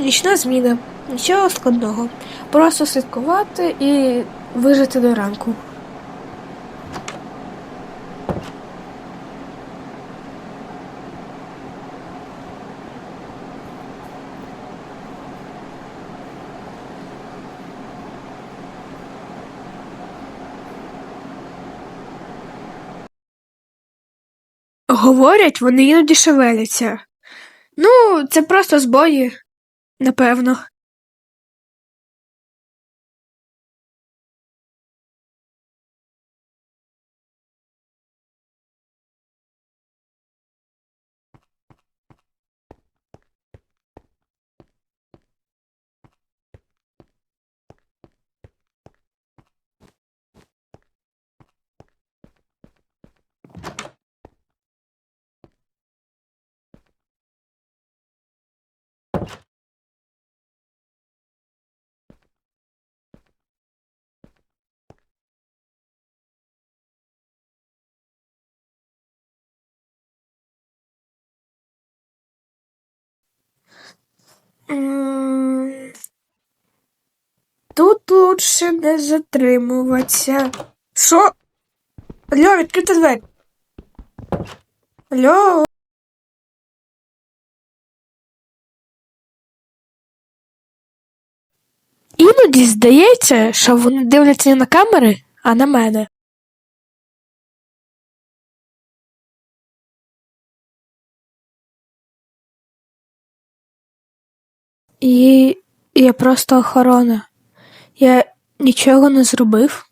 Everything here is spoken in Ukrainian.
Нічна зміна. Нічого складного. Просто слідкувати і вижити до ранку. Говорять, вони іноді шевеляться. Ну, це просто збої, напевно. Лучше не затримуватися. Що? Алло, відкрити двері. Алло. Іноді здається, що вони дивляться не на камери, а на мене. І я просто охорона. Я нічого не зробив.